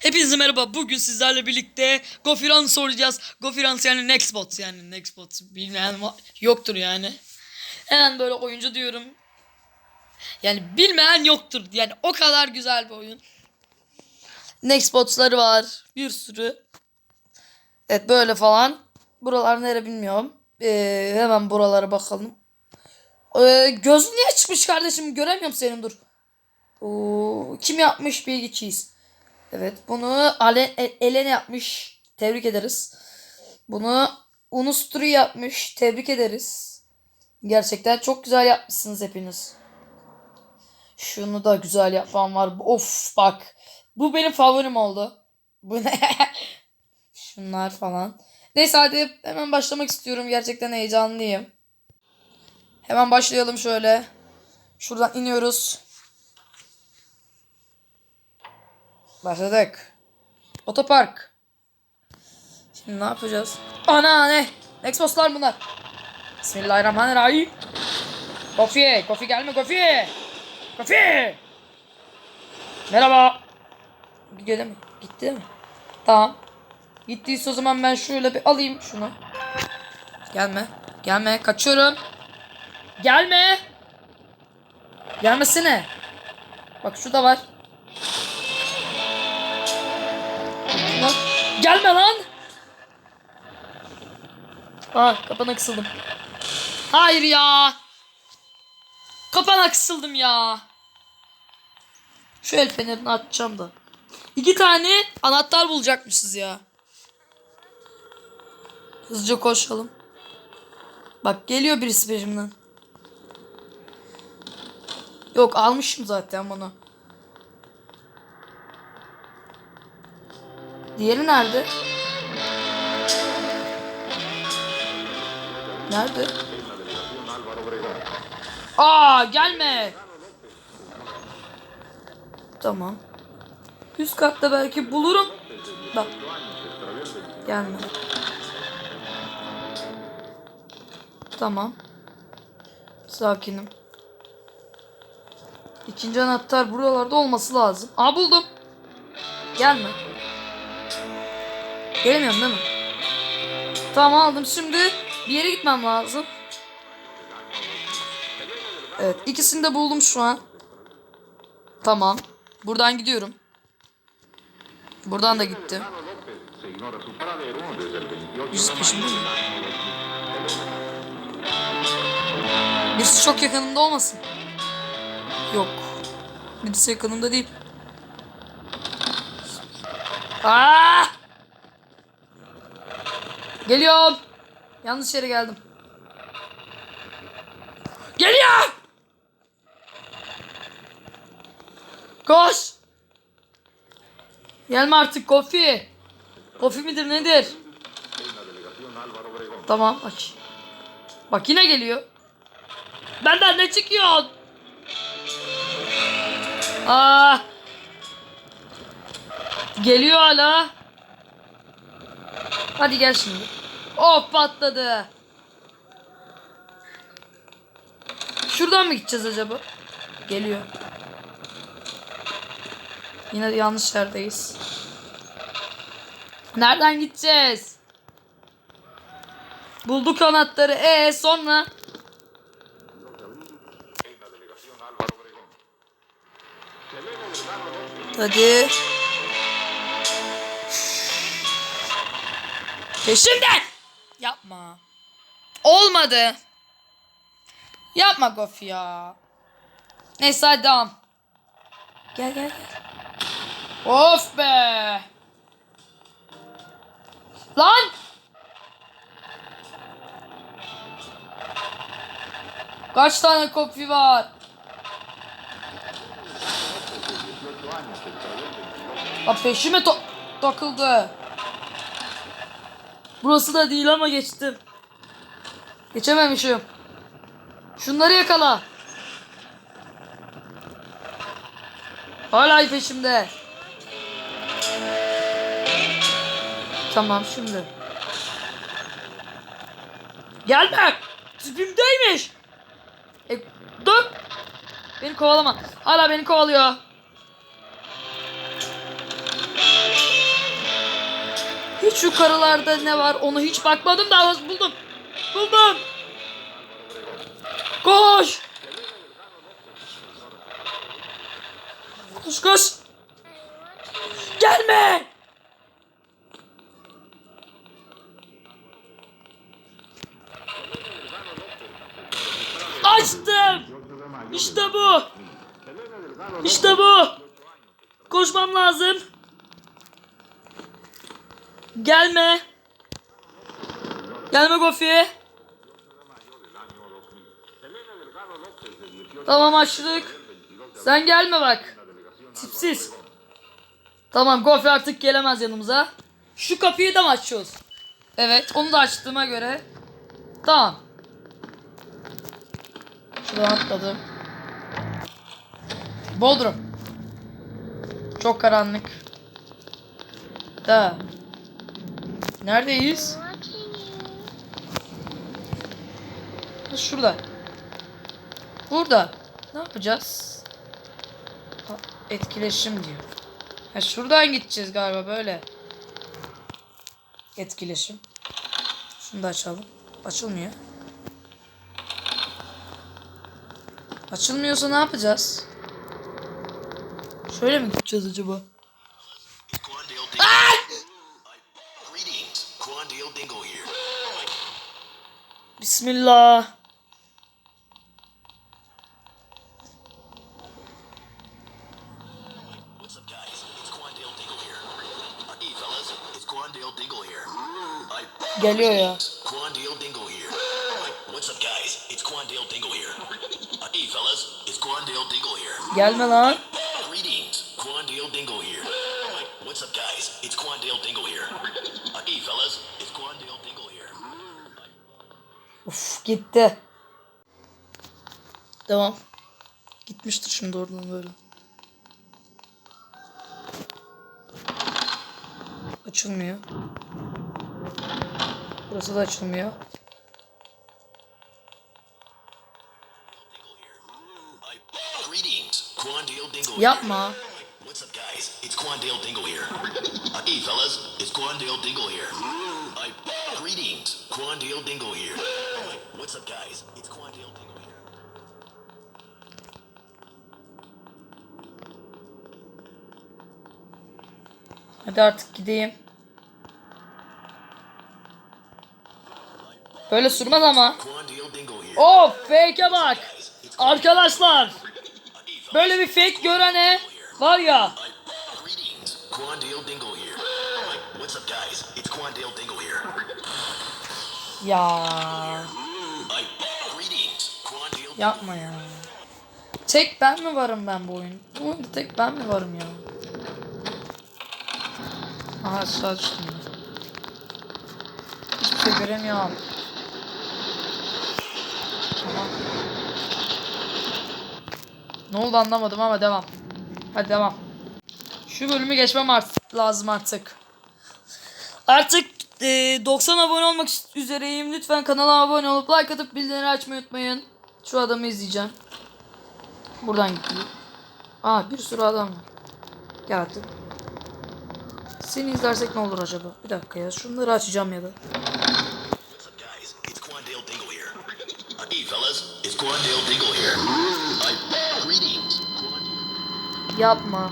Hepinize merhaba. Bugün sizlerle birlikte Gofirans oynayacağız. Gofirans yani Nextbot yani Nextbot bilmeyen yoktur yani. Hemen böyle oyuncu diyorum. Yani bilmeyen yoktur. Yani o kadar güzel bir oyun. Nextbots'ları var. Bir sürü. Evet böyle falan. Buralar nere bilmiyorum. Ee, hemen buralara bakalım. Ee, gözün niye çıkmış kardeşim? Göremiyorum senin dur. Oo, kim yapmış Bilgi Cheese? Evet bunu Ale, E- Elene yapmış. Tebrik ederiz. Bunu Unusturi yapmış. Tebrik ederiz. Gerçekten çok güzel yapmışsınız hepiniz. Şunu da güzel yapan var. Of bak. Bu benim favorim oldu. Bu ne? Şunlar falan. Neyse hadi hemen başlamak istiyorum. Gerçekten heyecanlıyım. Hemen başlayalım şöyle. Şuradan iniyoruz. Başladık. Otopark. Şimdi ne yapacağız? Ana ne? Nexbos'lar bunlar. Bismillahirrahmanirrahim. Kofi, Kofi gelme Kofi. Kofi. Merhaba. Gidelim mi? Gitti mi? Tamam. Gittiyse o zaman ben şöyle bir alayım şunu. Gelme. Gelme. Kaçıyorum. Gelme. Gelmesene. Bak şurada var. Lan. Gelme lan. Ah kapana kısıldım. Hayır ya. Kapana kısıldım ya. Şu el fenerini açacağım da. İki tane anahtar bulacakmışız ya. Hızlıca koşalım. Bak geliyor birisi peşimden. Yok almışım zaten bunu. Diğeri nerede? Nerede? Aa gelme. Tamam. Üst katta belki bulurum. Bak. Gelme. Tamam. Sakinim. İkinci anahtar buralarda olması lazım. Aa buldum. Gelme. Gelemiyorum değil mi? Tamam aldım. Şimdi bir yere gitmem lazım. Evet ikisini de buldum şu an. Tamam. Buradan gidiyorum. Buradan da gittim. Se ignora su paradero desde el 28 Birisi de peşimde mi? Birisi çok yakınımda olmasın. Yok. Birisi yakınımda değil. Aa! Geliyorum. Yanlış yere geldim. Geliyor. Koş. Gelme artık Kofi. Kofi midir nedir? Tamam aç. Bak yine geliyor. Benden ne çıkıyor? Aa. Geliyor hala. Hadi gel şimdi. Of patladı. Şuradan mı gideceğiz acaba? Geliyor. Yine yanlış yerdeyiz. Nereden gideceğiz? Bulduk anahtarı. E sonra? Hadi. Peşimden. Yapma. Olmadı. Yapma Gofi ya. Neyse hadi devam. Gel gel gel. Of be. Lan. Kaç tane kopi var? Lan peşime to takıldı. Burası da değil ama geçtim. Geçememişim. Şunları yakala. Hala peşimde. Tamam şimdi. Gelme. Tipimdeymiş. E, dur. Beni kovalama. Hala beni kovalıyor. Şu karılarda ne var onu hiç bakmadım da buldum. Buldum. Koş. Koş koş. Gelme. Açtım. İşte bu. İşte bu. Koşmam lazım. Gelme. Gelme Gofi. Tamam açtık. Sen gelme bak. Tipsiz. Tamam Gofi artık gelemez yanımıza. Şu kapıyı da mı açıyoruz? Evet onu da açtığıma göre. Tamam. Şuradan atladım. Bodrum. Çok karanlık. Da. Neredeyiz? Şurada. Burada. Ne yapacağız? Etkileşim diyor. Ha, şuradan gideceğiz galiba böyle. Etkileşim. Şunu da açalım. Açılmıyor. Açılmıyorsa ne yapacağız? Şöyle mi gideceğiz acaba? Bismillah. What's up, guys? It's Quandale Dingo here. Uh, hey, fellas, it's Quandale Dingo here. I, Geliyor ya. Quandale Dingo here. What's up, guys? It's Quandale Dingo here. Uh, hey, fellas, it's Quandale Dingo here. Gelme lan. Greetings, Quandale Dingo here. What's up, guys? It's Quandale Dingo here. Uf gitti. Devam. Gitmiştir şimdi oradan böyle. Açılmıyor. Burası da açılmıyor. Yapma. What's up, guys? It's Quandale Dingle here. Uh, hey, fellas, it's Quandale Dingle here. I, greetings, Quandale Dingle here. What's up, guys? It's Quandale Dingle here. Hadi artık gideyim. Böyle sürmez ama. Of fake'e bak. Arkadaşlar. Böyle bir fake görene var ya. I, yapma ya. Tek ben mi varım ben bu oyun? Bu oyunda tek ben mi varım ya? Aha saat üstünde. Hiçbir şey göremiyorum. Tamam. Ne oldu anlamadım ama devam. Hadi devam. Şu bölümü geçmem artık lazım artık. Artık e, 90 abone olmak üzereyim. Lütfen kanala abone olup like atıp bildirimleri açmayı unutmayın. Şu adamı izleyeceğim. Buradan gidiyor. Aa bir sürü adam var. Geldi. Seni izlersek ne olur acaba? Bir dakika ya şunları açacağım ya da. What's up, guys? It's Quandale Dingle here. Uh, hey, fellas, it's Quandale Dingle here. I, greetings, Quandale. Yapma.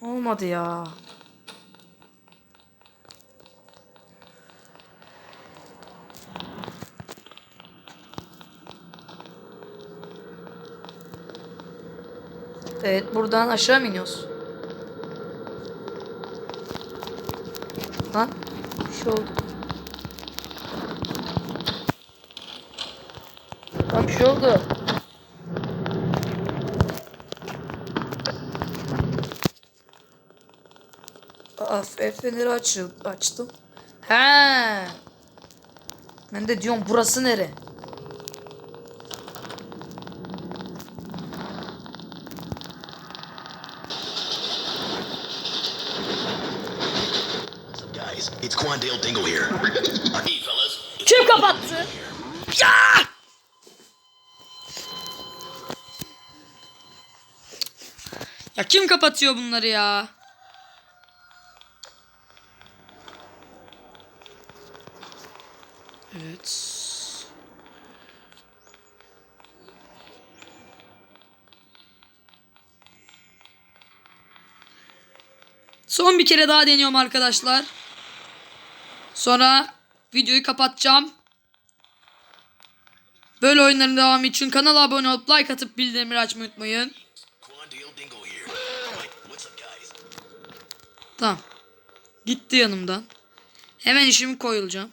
Olmadı ya. Evet buradan aşağı mı iniyoruz? Lan bir şey oldu. Lan bir şey oldu. Aa, feneri açıl, açtım. He. Ben de diyorum burası nere? it's Quandale Dingle here. hey fellas. Kim kapattı? Ya! Ya kim kapatıyor bunları ya? Evet. Son bir kere daha deniyorum arkadaşlar. Sonra videoyu kapatacağım. Böyle oyunların devamı için kanala abone olup like atıp bildirimleri açmayı unutmayın. Tamam. Gitti yanımdan. Hemen işimi koyulacağım.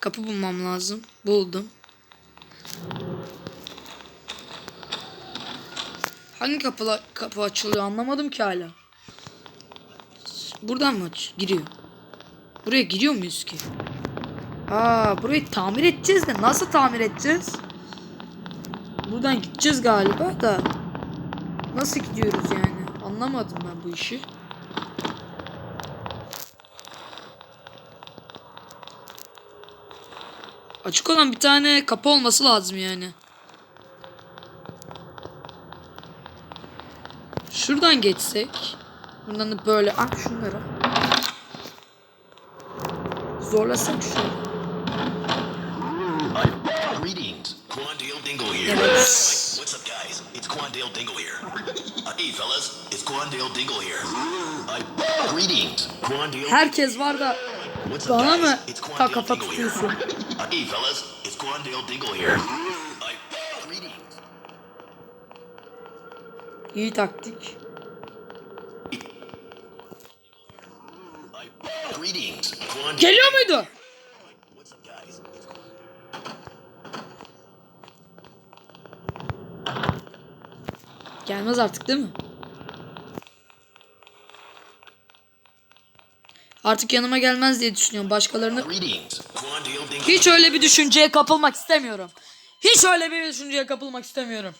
Kapı bulmam lazım. Buldum. Hangi kapı, kapı açılıyor anlamadım ki hala. Buradan mı aç? Giriyor. Buraya giriyor muyuz ki? Aa, burayı tamir edeceğiz de nasıl tamir edeceğiz? Buradan gideceğiz galiba da. Nasıl gidiyoruz yani? Anlamadım ben bu işi. Açık olan bir tane kapı olması lazım yani. Şuradan geçsek. Buradan da böyle ah şunları. Zorlasak here. Evet. What's up, guys? It's Quandale Dingle here. Uh, hey, fellas, it's Quandale Dingle here. Uh, greetings. Quandale. Herkes var da bana mı ta kafa tutuyorsun? Uh, hey, fellas, it's Quandale Dingle here. İyi taktik. Uh, greetings. Quandale. Geliyor muydu? Gelmez artık değil mi? Artık yanıma gelmez diye düşünüyorum. Başkalarını hiç öyle bir düşünceye kapılmak istemiyorum. Hiç öyle bir düşünceye kapılmak istemiyorum.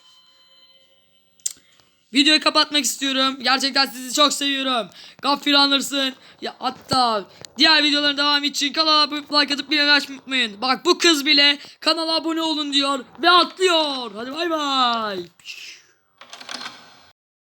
Videoyu kapatmak istiyorum. Gerçekten sizi çok seviyorum. Gafir anırsın. Ya hatta diğer videoların devamı için kanala abone like atıp bir açmayı unutmayın. Bak bu kız bile kanala abone olun diyor ve atlıyor. Hadi bay bay.